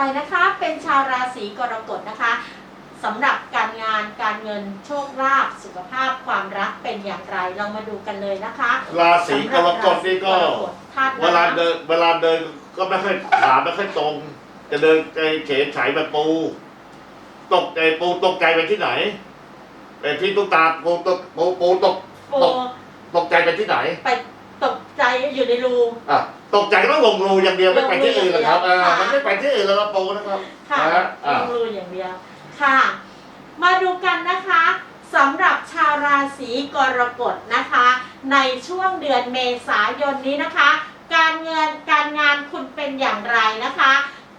ไปนะคะเป็นชาวราศีกรกฎนะคะสำหรับการงานการเงินโชคลาภสุขภาพความรักเป็นอย่างไรเรามาดูกันเลยนะคะราศีกรกฎนี่ก็ธาตุเวลาน้ำ เดินเวลาเดินก็ไม่ค่อยขาไม่ค่อยตรง จะเดินใจเฉยไฉแบบปู ตกใจปูตกใจไปที่ไหนไปที่ตุ๊กตาปูตกปูปูตกโฟตกใจไปที่ไหน ไปตกใจอยู่ในรู อะ ตกใจก็ต้องลงรูอย่างเดียวไม่ไปที่อื่นหรอกครับลงรูอย่างเดียวอ่ามันไม่ไปที่อื่นแล้วครับปูนะครับค่ะนะฮะลอะงรูอย่างเดียวค่ะ มาดูกันนะคะสำหรับชาวราศีกรกฎนะคะ ในช่วงเดือนเมษายนนี้นะคะ การเงินการงานคุณเป็นอย่างไรนะคะ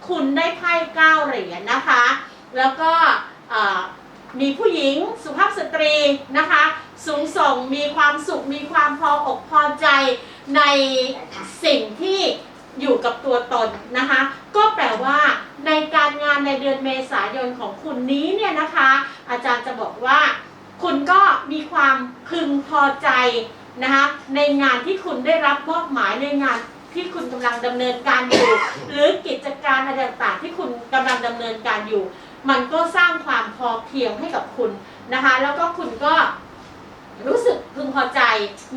คุณได้ไพ่เก้าเหรียญนะคะ แล้วก็เอ่อมีผู้หญิงสุภาพสตรีนะคะ สูงส่งมีความสุขมีความพออกพอใจในสิ่งที่อยู่ กับตัวตนนะคะ ก็แปลว่าในการงานในเดือนเมษายนของคุณนี้เนี่ยนะคะ อาจารย์จะบอกว่า คุณก็มีความพึงพอใจนะคะในงานที่คุณได้รับมอบหมายในงานที่คุณกำลังดำเนินการอยู่ หรือกิจการอะไรต่างๆที่คุณกำลังดำเนินการอยู่ มันก็สร้างความพอเพียงให้กับคุณนะคะ แล้วก็คุณก็รู้สึกพึงพอใจ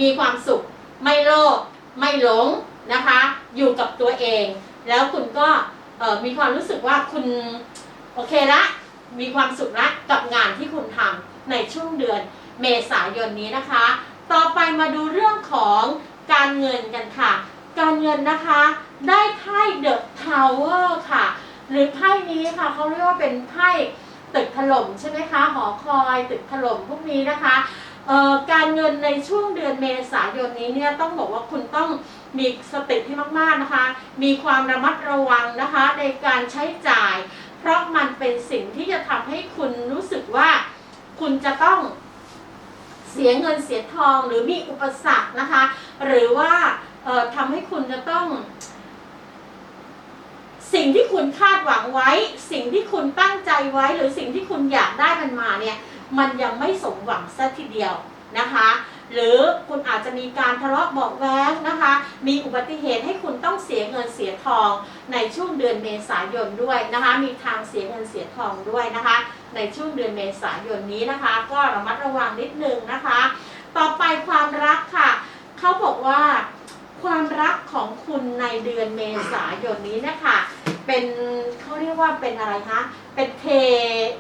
มีความสุข ไม่โลภไม่หลง นะคะ อยู่กับตัวเอง แล้วคุณก็มีความรู้สึกว่าคุณโอเคละ มีความสุขละกับงานที่คุณทำในช่วงเดือนเมษายนนี้นะคะ ต่อไปมาดูเรื่องของการเงินกันค่ะ การเงินนะคะ ได้ไพ่เดอะทาวเวอร์ค่ะ หรือไพ่นี้ค่ะเขาเรียกว่าเป็นไพ่ตึกถล่มใช่ไหมคะ หอคอยตึกถล่มพวกนี้นะคะ การเงินในช่วงเดือนเมษายนนี้เนี่ยต้องบอกว่าคุณต้องมีสติที่มากๆนะคะ มีความระมัดระวังนะคะในการใช้จ่าย เพราะมันเป็นสิ่งที่จะทำให้คุณรู้สึกว่าคุณจะต้องเสียเงินเสียทองหรือมีอุปสรรคนะคะ หรือว่าทำให้คุณจะต้อง สิ่งที่คุณคาดหวังไว้ สิ่งที่คุณตั้งใจไว้ หรือสิ่งที่คุณอยากได้มันมาเนี่ย มันยังไม่สมหวังซะทีเดียวนะคะ หรือคุณอาจจะมีการทะเลาะเบาะแว้งนะคะ มีอุบัติเหตุให้คุณต้องเสียเงินเสียทองในช่วงเดือนเมษายนด้วยนะคะ มีทางเสียเงินเสียทองด้วยนะคะ ในช่วงเดือนเมษายนนี้นะคะ ก็ระมัดระวังนิดนึงนะคะ ต่อไปความรักค่ะ เขาบอกว่าความรักของคุณในเดือนเมษายนนี้นะคะเป็นเขาเรียกว่าเป็นอะไรคะ เป็นเท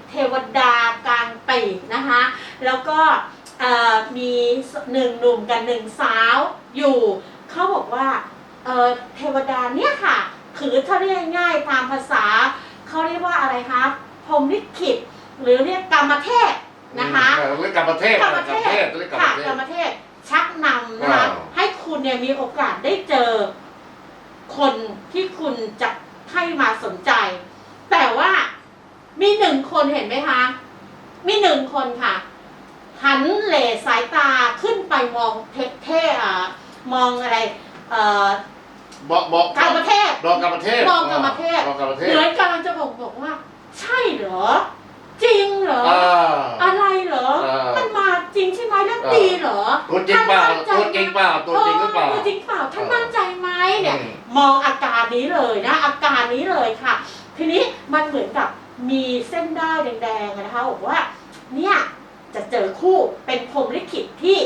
เทวดากาง ปีกนะคะ แล้วก็เอ่อมีหนึ่งหนุ่มกับหนึ่งสาวอยู่เขาบอกว่าเอ่อเทวดาเนี่ยค่ะคือถ้าเรียกง่ายๆตามภาษาเขาเรียกว่าอะไรคะพรหมลิขิตหรือเรียกกรรมเทพนะคะเออเรื่องกรรมเทพกรรมเทพเรื่องกรรมค่ะเทกรพรมเทพชักนำนะคะว้าวให้คุณเนี่ยมีโอกาสได้เจอ คนที่คุณจะให้มาสนใจ แต่ว่ามีหนึ่งคนเห็นไหมคะ มีหนึ่งคนค่ะ หันเหลสายตาขึ้นไปมองเทเท่อะมองอะไรเอ่อบอกบอกกรรมเทพบอกกรรมเทพมองกรรมเทพบอกกรรมเทเหพมือนกำลังจะบอกบอกว่า ใช่เหรอ จริงเหรออ่าอะไรเหรออ่ามัมันมาจริงใช่ไหมแล้วอ่าดีเหรอตัวจริงเปล่าท่านมั่นใจตัวจริงเปล่าตัวจริงหรือเปล่าตัวจริงเปล่าท่านเออมั่นใจไหมเนี่ยอืมมองอาการนี้เลยนะ อาการนี้เลยค่ะ ทีนี้มันเหมือนกับมีเส้นได้ายแดงๆอะนะคะบอกว่า เนี่ยจะเจอคู่เป็นพรหมลิขิตที่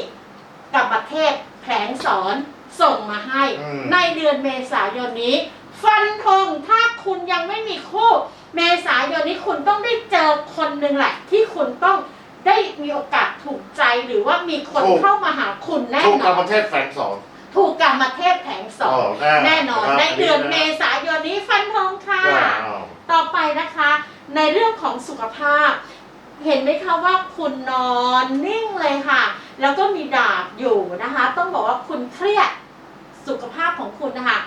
กับประเทศแผลงสอนส่งมาให้ อืม ในเดือนเมษายนนี้ ฟันธงถ้าคุณยังไม่มีคู่ เมษายนนี้คุณต้องได้เจอคนหนึ่งแหละ ที่คุณต้องได้มีโอกาสถูกใจหรือว่ามีคนถูก เข้ามาหาคุณแน่ถูกนกรอรมนเทพแฝงสอนถูกกรรมเทพแผลงสอน แน่นอนครับในเดือนเมะษายนนี้ฟันธงค่ะว้าวต่อไปนะคะ ในเรื่องของสุขภาพ เห็นไหมคะว่าคุณนอนนิ่งเลยค่ะ แล้วก็มีดาบอยู่นะคะ ต้องบอกว่าคุณเครียดสุขภาพของคุณนะคะ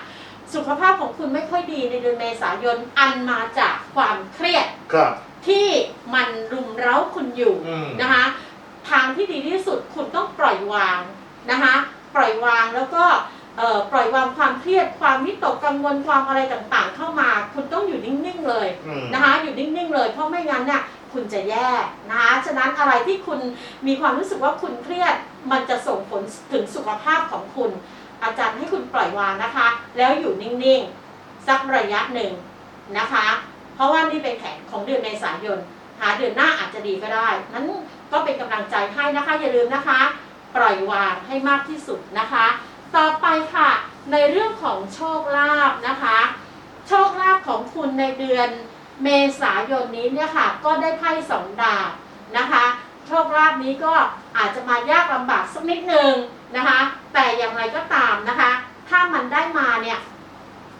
สุขภาพของคุณไม่ค่อยดีในเดือนเมษายนอันมาจากความเครียดครับ ที่มันรุมเร้าคุณอยู่อืม นะคะ ทางที่ดีที่สุดคุณต้องปล่อยวางนะคะ ปล่อยวางแล้วก็เอ่อปล่อยวางความเครียดความวิตกกังวลความอะไรต่างๆ เข้ามา คุณต้องอยู่นิ่งๆเลย อืม นะคะอยู่นิ่งๆเลยเพราะไม่งั้นเนี่ย คุณจะแย่นะคะฉะนั้นอะไรที่คุณมีความรู้สึกว่าคุณเครียด มันจะส่งผลถึงสุขภาพของคุณ อาจารย์ให้คุณปล่อยวางนะคะ แล้วอยู่นิ่งๆ สักระยะหนึ่งนะคะ เพราะว่านี่เป็นแผนของเดือนเมษายนหาเดือนหน้าอาจจะดีก็ได้นั้นก็เป็นกำลังใจให้นะคะ อย่าลืมนะคะ ปล่อยวางให้มากที่สุดนะคะ ต่อไปค่ะในเรื่องของโชคลาภนะคะ โชคลาภของคุณในเดือน เมษายนนี้เนี่ยค่ะ ก็ได้ไพ่สองดาบนะคะ โชคลาภนี้ก็อาจจะมายากลำบากสักนิดหนึ่งนะคะ แต่อย่างไรก็ตามนะคะ ถ้ามันได้มาเนี่ย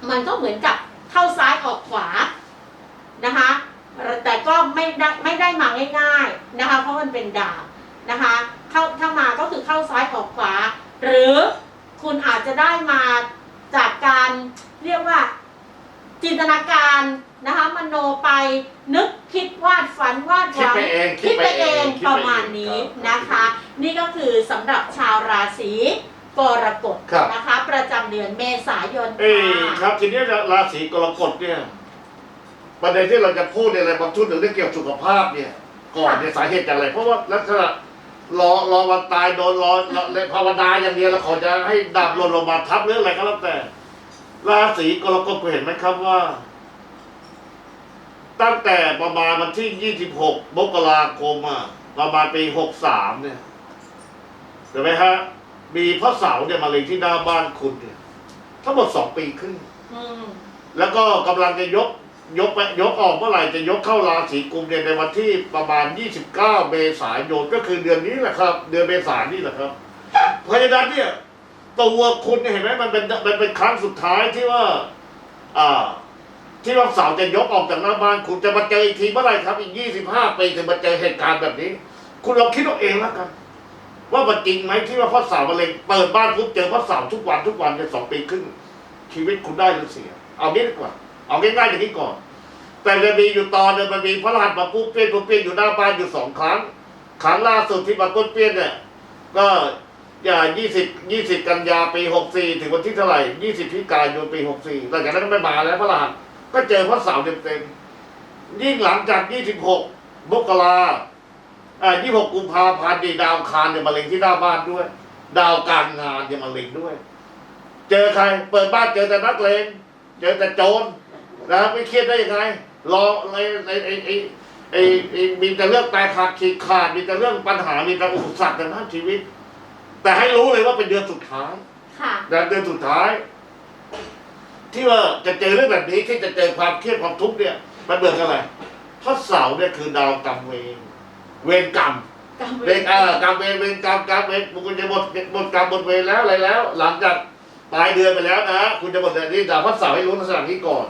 มันก็เหมือนกับเข้าซ้ายออกขวานะคะ แต่ก็ไม่ได้ไม่ได้มาง่าย ๆนะคะ เพราะมันเป็นดาบนะคะเข้าถ้ามาก็คือเข้าซ้ายออกขวา หรือคุณอาจจะได้มาจากการเรียกว่า จินตนาการนะคะมโนไปนึกคิดวาดฝันวาดหคิดวังไปเองคิดไปเองคิดปไเองระมาณนี้ครับนะคะ นี่ก็คือสำหรับชาวราศีกรกฎครับ นะคะ ประจำเดือนเมษายนเอ้ยคค่ะรับทีนี้ราศีกรกฎเนี่ยประเด็นที่เราจะพูดในอะไรบางชุดหนึ่งเรื่องเกี่ยวกับสุขภาพเนี่ย ก่อนเนี่ยสาเหตุจากอะไร เพราะว่าลักษณะรอรอวันตายโดนรอรอเลยภาวนาอย่างเดียวแล้วเขาจะให้ดาบหล่นลงมาทับหรืออะไรก็แล้วแต่ ราศีกรกฎคุณเห็นไหมครับว่า ตั้งแต่ประมาณวันที่ 26 มกราคมอะประมาณปี 63 เนี่ยเห็นไหมฮะ มีพระเสาเนี่ยมาเลยที่หน้าบ้านคุณเนี่ย ทั้งหมดสองปีครึ่งอืมแล้วก็กำลังจะยกยกไปยกออกเมื่อไหร่จะยกเข้าราศีกุมเนี่ยในวันที่ประมาณ 29 เมษายนก็คือเดือนนี้แหละครับ เดือนเมษายนนี่แหละครับเพราะฉะนั้นเนี่ย ตัวคุณเห็นไหมมันเป็นมันเป็นครั้งสุดท้ายที่ว่า อ่า ที่วันเสาร์จะยกออกจากหน้าบ้าน คุณจะมาเจออีกทีเมื่อไหร่ครับ อีก25ปีถึงมาเจอเหตุการณ์แบบนี้ คุณลองคิดเอาเองแล้วกัน ว่ามันจริงไหมที่ว่าพ่อสาวมะเร็งเปิดบ้านปุ๊บเจอพ่อสาวทุกวันทุกวันในสองปีครึ่งชีวิตคุณได้หรือเสีย เอางี้ดีกว่า เอาง่ายๆอย่างนี้ก่อน แต่จะมีอยู่ตอนหนึงมันมีพระรหัสมาปุ๊บเปี้ยนปุ๊บเปี้ยนอยู่หน้าบ้านอยู่สองครั้งครั้งล่าสุดที่มาต้นเปี้ยนเนี่ยก็ อย่ายี่สิบยี่สิบกันยาปีหกสี่ถึงวันที่เท่าไหร่ยี่สิบพฤศจิกายนปีหกสี่หลังจากนั้นก็ไม่มาแล้วพระรหัสก็เจอพระเสาร์เต็มๆยิ่งหลังจากยี่สิบหกมกราอ่ายี่หกกุมภาพันธ์นี่ดาวคารเนี่ยมาเล็งที่หน้าบ้านด้วย ดาวการงานเนี่ยมาเล็งด้วย เจอใคร เปิดบ้านเจอแต่นักเลงเจอแต่โจรนะไม่เครียดได้ยังไงรอไอ้ไอ้ไอ้ไอ้ไอ้ไอ้มีแต่เรื่องแตกขาดขีดขาดมีแต่เรื่องปัญหามีแต่อุปสรรคในด้านชีวิต แต่ให้รู้เลยว่าเป็นเดือนสุดท้ายค่ะเดือนเดือนสุดท้าย ที่ว่าจะเจอเรื่องแบบนี้ที่จะเจอความเครียดความทุกข์เนี่ย มันเบื่อกันอะไรเพราะเสาร์เนี่ยคือดาวกรรมเวรเวรกรรมกำเวรเออกรรมเวรเวรกรรมกรรมเวรคุณจะหมดหมดกรรมหมดเวรแล้วอะไรแล้ว หลังจากปลายเดือนไปแล้วนะคุณจะหมดเดือนนี้ดาวพระเสาร์ให้รู้ลักษณะนี้ก่อน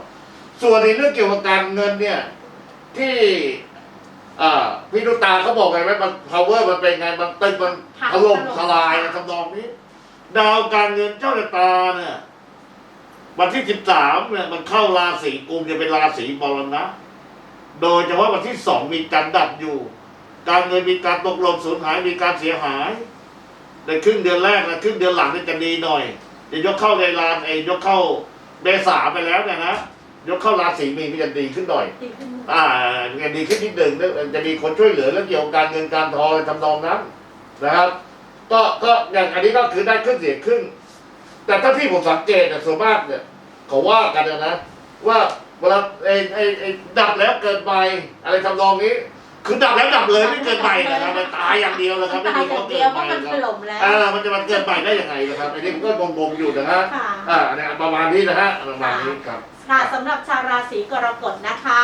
ส่วนในเรื่องเกี่ยวกับการเงินเนี่ย ที่ อ่าพี่นุตาเขาบอกไงไหมมัน power มันเป็นไงมันตึงมันถล่มทลายทำนองนี้ ดาวการเงินเจ้าชะตาเนี่ยวันที่สิบสามเนี่ยมันเข้าราศีกุมจะเป็นราศีมรณะโดยเฉพาะวันที่สองมีการดับอยู่ การเงินมีการตกหล่นสูญหายมีการเสียหายในครึ่งเดือนแรกนะครึ่งเดือนหลังเนี่ยจะดีหน่อยจะยกเข้าในรานไอ้ยกเข้าเมษาไปแล้วเนี่ยนะ ยกเข้าราศีมีนมันจะดีขึ้นหน่อย ดีขึ้นอ่าจะดีขึ้นนิดหนึ่งจะมีคนช่วยเหลือเรื่องเกี่ยวกับการเงินการทองทำนองนั้นนะครับ ก็ก็อย่างอันนี้ก็คือได้ขึ้นเสียขึ้น แต่ถ้าที่ผมสังเกตเนี่ยส่วนมากเนี่ยเขาว่ากันนะว่าเวลาไอ้ไอ้ไอ้ดับแล้วเกินไปอะไรทำนองนี้ คือดับแล้วดับเลยไม่เกินไปนะครับมันตายอย่างเดียวนะครับไม่ตายมีอควาย่ามงเกิเดียวนเพไปราะมันนะคถรับล่มแล้ว อ่ามันจะมันเกินไปได้ยังไงนะครับอันนี้ผมก็งงๆอยู่นะฮะค่ะ อ่าเนี่ยประมาณนี้นะฮะประมาณนี้ครับ ค่ะสำหรับชาวราศีกรกฎนะคะ